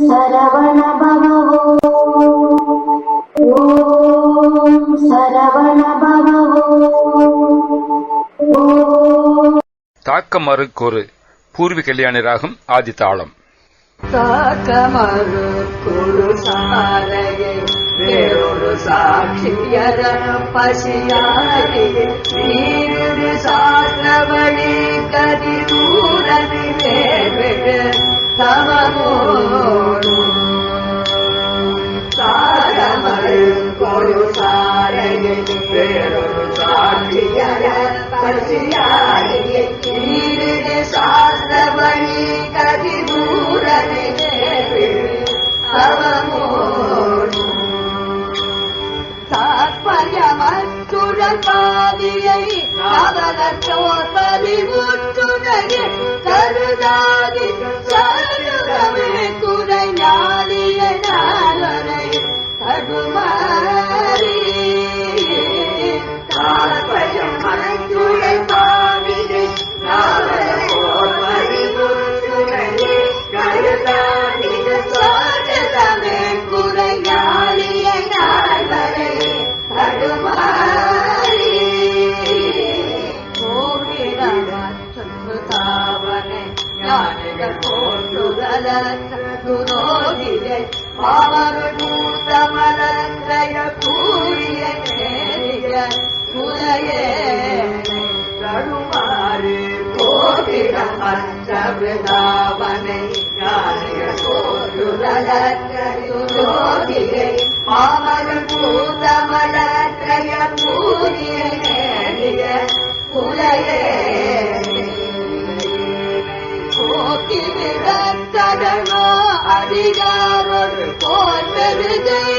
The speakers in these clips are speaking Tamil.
சரவண பவோ ஓம் சரவண பவோ பூர்வி கல்யாணி ராகம் ஆதி தாளம் சாக்கமரு குரு சாரையே வேறொரு சாட்சியர பசியாரி நீரு கதி தூரவி தமமோடு சாரமரு குரு சாரையே வேறொரு சாட்சியர பசியாரி நீரு சாஸ்திரவழி கதி தூரதி வேறு பாதியை பதிவுற்றுடைய துரோகியை பாவரூத்தமலங்கய கூறிய நேரிய குலையே தடுமாறு கோவிரமற்றவிதாவனை அடிகாரொரு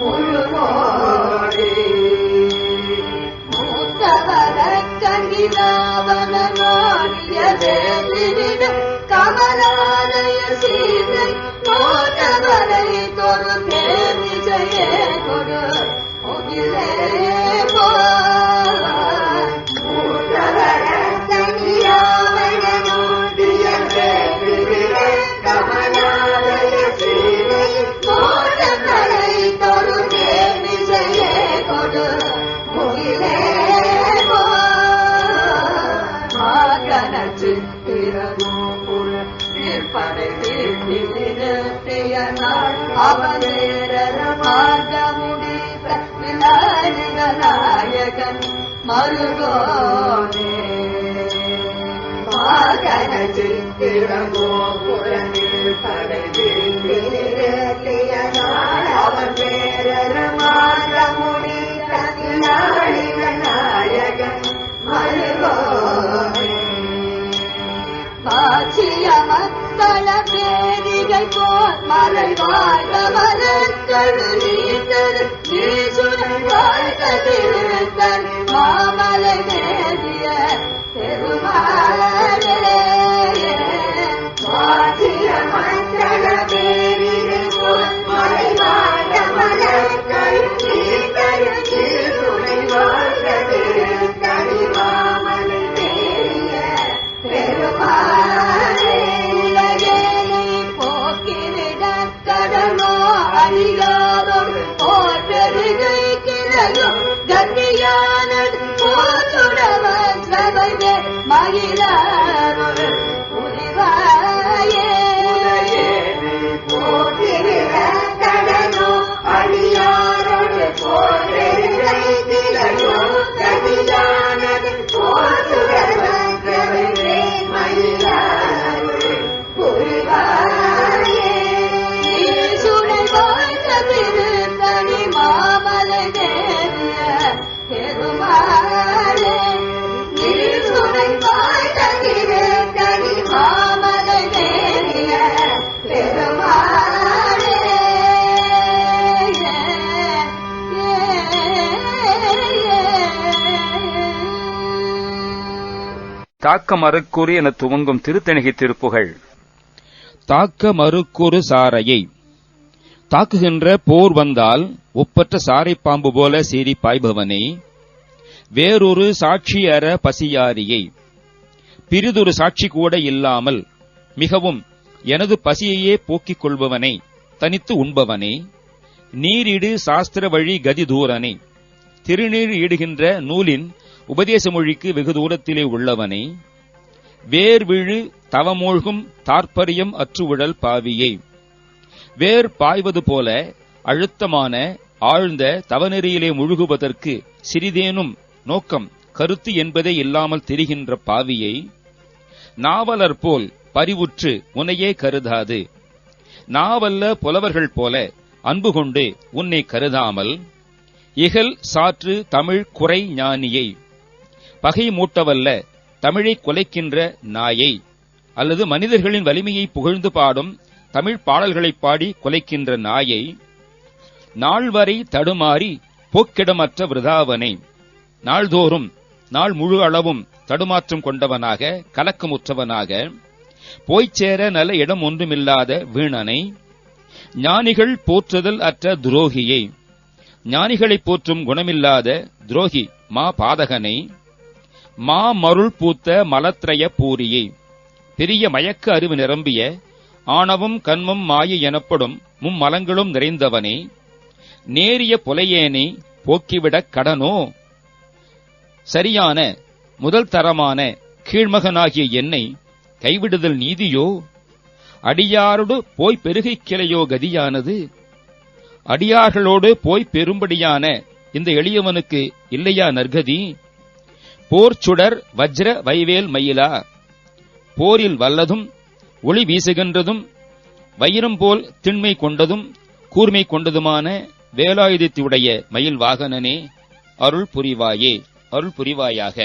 மூக்க குல பீஷண சோதரி முழுமோடி மூத்தவர கண்டிதாவன நாடிய வேலிட கமலாலய சீதை மோட்டவரை தொரு தேவி ஜெய கொடு முகிலே மருகோனே. மாகனச்சு திரகோபுர நிற்படை அவன் பேரர மார்க்க முடித்த நாயகன் மருகோனே. பாச்சிய மக்கள பேரிகை போல் மலை வாழ்க மலர்கள் நீ நீசுடன் வாழ்க திருத்தன். மாமலை மேலிய பெருமாளே மகிழ தாக்க மறுக்கூறு என துவங்கும் திருத்தணிகை திருப்புகள். தாக்க மறுக்குறு சாரையை. தாக்குகின்ற போர் வந்தால் ஒப்பற்ற சாரை பாம்பு போல சீறி பாய்பவனே. வேறொரு சாட்சியர பசியாரியை. பிரிதொரு சாட்சி கூட இல்லாமல் மிகவும் எனது பசியையே போக்கிக் கொள்பவனை தனித்து உண்பவனே. நீரிடு சாஸ்திர வழி கதி தூரனே திருநீர் இடுகின்ற நூலின் உபதேச மொழிக்கு வெகு தூரத்திலே உள்ளவனை வேர்விழு தவமூழ்கும் தாற்பரியம் அற்றுவிழல் பாவியை. வேர் பாய்வது போல அழுத்தமான ஆழ்ந்த தவநெறியிலே முழுகுவதற்கு சிறிதேனும் நோக்கம் கருத்து என்பதே இல்லாமல் தெரிகின்ற பாவியை நாவலர் போல் பரிவுற்று உன்னையே கருதாது. நாவல்ல புலவர்கள் போல அன்பு கொண்டு உன்னை கருதாமல் இகல் சாற்று தமிழ் குறை ஞானியை. பகை மூட்டவல்ல தமிழை கொலைக்கின்ற நாயை. அல்லது மனிதர்களின் வலிமையை புகழ்ந்து பாடும் தமிழ் பாடல்களைப் பாடி குலைக்கின்ற நாயை. நாள்வரை தடுமாறி போக்கிடமற்ற விருதாவனை. நாள்தோறும் நாள் முழு அளவும் தடுமாற்றம் கொண்டவனாக கலக்கமுற்றவனாக போய்ச் சேர நல்ல இடம் ஒன்றுமில்லாத வீணனை. ஞானிகள் போற்றுதல் அற்ற துரோகியை. ஞானிகளைப் போற்றும் குணமில்லாத துரோகி மா பாதகனை மா மருள் பூத்த மலத்ரய பூரியை. பெரிய மயக்க அறிவு நிரம்பிய ஆணவம் கண்மம் மாயை எனப்படும் மும்மலங்களும் நிறைந்தவனே. நேரிய புலையேனை போக்கிவிடக் கடனோ? சரியான முதல் தரமான கீழ்மகனாகிய என்னை கைவிடுதல் நீதியோ? அடியாரோடு போய் பெருகை கிளையோ கதியானது? அடியார்களோடு போய் பெரும்படியான இந்த எளியவனுக்கு இல்லையா நற்கதி? போர் சுடர் வஜ்ர வைவேல் மயிலா. போரில் வல்லதும் ஒளி வீசுகின்றதும் வயிறம் போல் திண்மை கொண்டதும் கூர்மை கொண்டதுமான வேலாயுதத்தையுடைய மயில் வாகனனே அருள் புரிவாயே அருள் புரிவாயாக.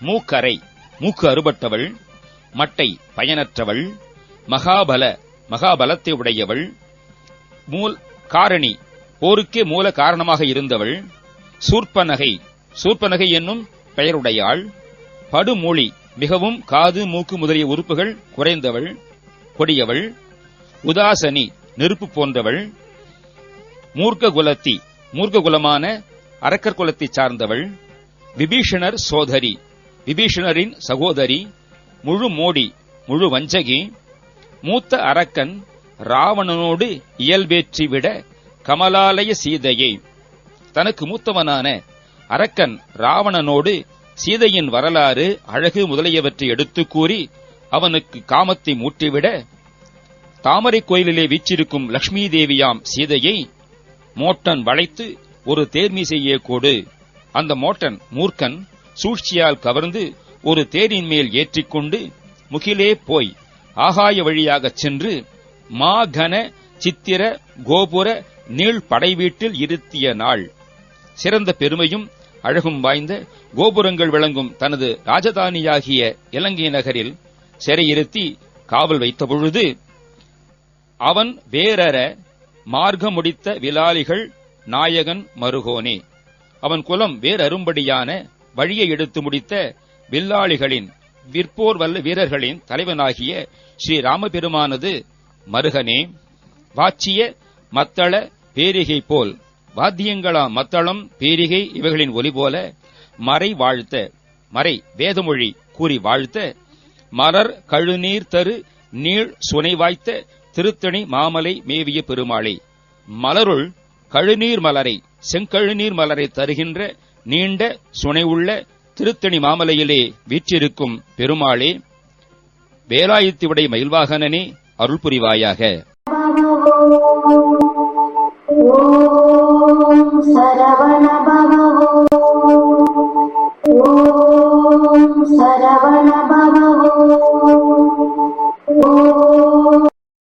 மூக்கரை மூக்கு அறுபட்டவள் மட்டை பயனற்றவள் மகாபல மகாபலத்தை உடையவள் மூல் காரணி போருக்கே மூல காரணமாக இருந்தவள் சூர்ப்பநகை சூர்ப்பநகை என்னும் பெயருடையாள். படுமொழி மிகவும் காது மூக்கு முதலிய உறுப்புகள் குறைந்தவள் கொடியவள். உதாசனி நெருப்பு போன்றவள். மூர்க்க குலத்தி மூர்க்க குலமான அரக்கர் குலத்தை சார்ந்தவள். விபீஷணர் சோதரி விபீஷணரின் சகோதரி. முழு மோடி முழு வஞ்சகி. மூத்த அரக்கன் ராவணனோடு இயல்பேற்றி விட கமலாலய சீதையை. தனக்கு மூத்தவனான அரக்கன் ராவணனோடு சீதையின் வரலாறு அழகு முதலியவற்றை எடுத்துக் கூறி அவனுக்கு காமத்தை மூட்டிவிட தாமரை கோயிலிலே வீச்சிருக்கும் லக்ஷ்மி தேவியாம் சீதையை மோட்டன் வளைத்து ஒரு தேர்மிசையே கொடு. அந்த மோட்டன் மூர்க்கன் சூழ்ச்சியால் கவர்ந்து ஒரு தேரின் மேல் ஏற்றிக்கொண்டு முகிலே போய் ஆகாய வழியாகச் சென்று மாகன சித்திர கோபுர நீள் படை வீட்டில் இருத்திய நாள். சிறந்த பெருமையும் அழகும் வாய்ந்த கோபுரங்கள் விளங்கும் தனது ராஜதானியாகிய இலங்கை நகரில் சிறையிருத்தி காவல் வைத்த பொழுது அவன் வேறற மார்க்க முடித்த விலாலிகள் நாயகன் மருகோனே. அவன் குலம் வேறரும்படியான வழியை எடுத்து முடித்த வில்லாளிகளின் விற்போர் வல்ல வீரர்களின் தலைவனாகிய ஸ்ரீ ராமபெருமானது மருகனே வாச்சிய மத்தள பேரிகை போல் வாத்தியங்களா மத்தளம் பீரிகை இவைகளின் ஒலி போல மறை வாழ்த்த மறை வேதமொழி கூறி வாழ்த்த மலர் கழுநீர் தரு நீள் சுனை வாய்த்த திருத்தணி மாமலை மேவிய பெருமாளே. மலருள் கழுநீர் மலரை செங்கழுநீர் மலரை தருகின்ற நீண்ட சுனை உள்ள திருத்தணி மாமலையிலே வீற்றிருக்கும் பெருமாளே வேலாயுத்தியுடைய மயில்வாகனனே அருள் புரிவாயாக. சரவணபவ